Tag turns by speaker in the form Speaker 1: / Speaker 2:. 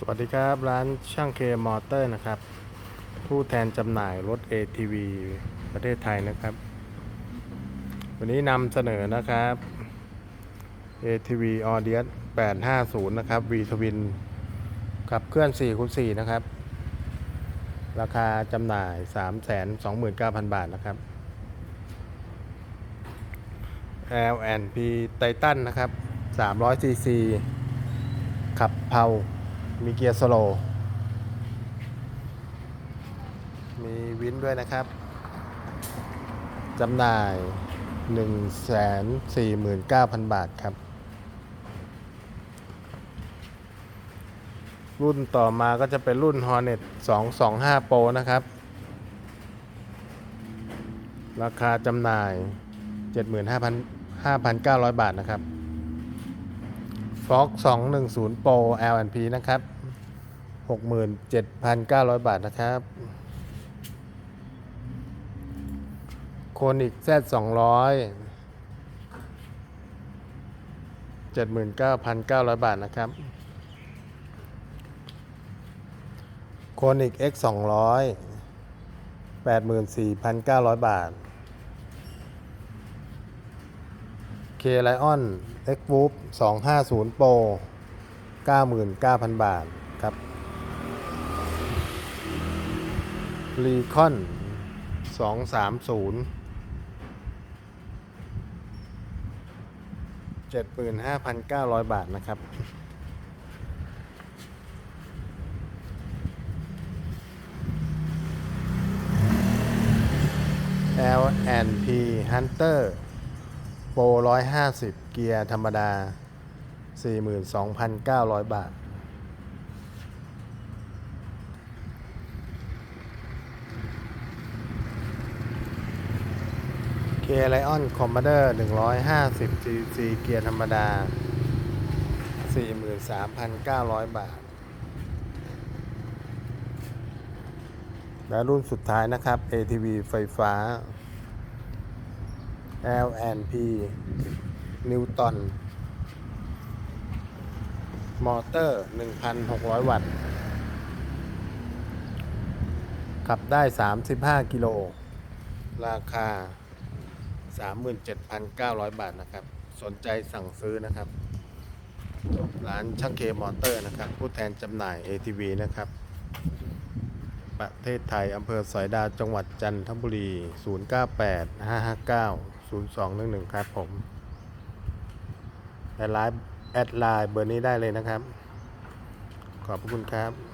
Speaker 1: สวัสดีครับ ร้านช่างเคมอเตอร์นะครับ ผู้แทนจำหน่ายรถ ATV ประเทศไทยนะครับ วันนี้นำเสนอนะครับ ATV Audience 850 นะครับ V Twin ขับเคลื่อน4คูณ4นะครับ ราคาจำหน่าย 329,000 บาทนะครับ L&P Titan นะครับ 300cc ขับเพา มีเกียร์สโลว์มีวินด้วยนะครับจำหน่าย 149,000 บาทครับ รุ่นต่อมาก็จะเป็นรุ่น Hornet 225 Pro นะครับ ราคาจำหน่าย 75,900 บาทนะครับ Fox 210 Pro L&P นะครับ 67,900 บาทนะครับโคนิก Z 200 79,900 บาทนะครับโคนิก X 200 84,900 บาท K Lion X Whoop 250 Pro 99,000 บาทครับ Recon 230 75,900 บาทนะครับ L&P Hunter โปร150เกียร์ธรรมดา42,900บาท เกียร์ไลออนคอมมานเดอร์150 cc เกียร์ธรรมดา43,900บาท และรุ่นสุดท้ายนะครับ ATV ไฟฟ้า LNP นิวตัน มอเตอร์ 1,600 วัตต์ ขับได้ 35 กิโล ราคา 37,900 บาทนะครับ สนใจสั่งซื้อนะครับ ร้านช่างเคมอเตอร์นะครับ ผู้แทนจำหน่าย ATV นะครับ ประเทศไทยอำเภอสอยดาวจังหวัดจันทบุรี 098 559 0211 ครับผม แอดไลน์แอดไลน์เบอร์นี้ได้เลยนะครับ ขอบคุณครับ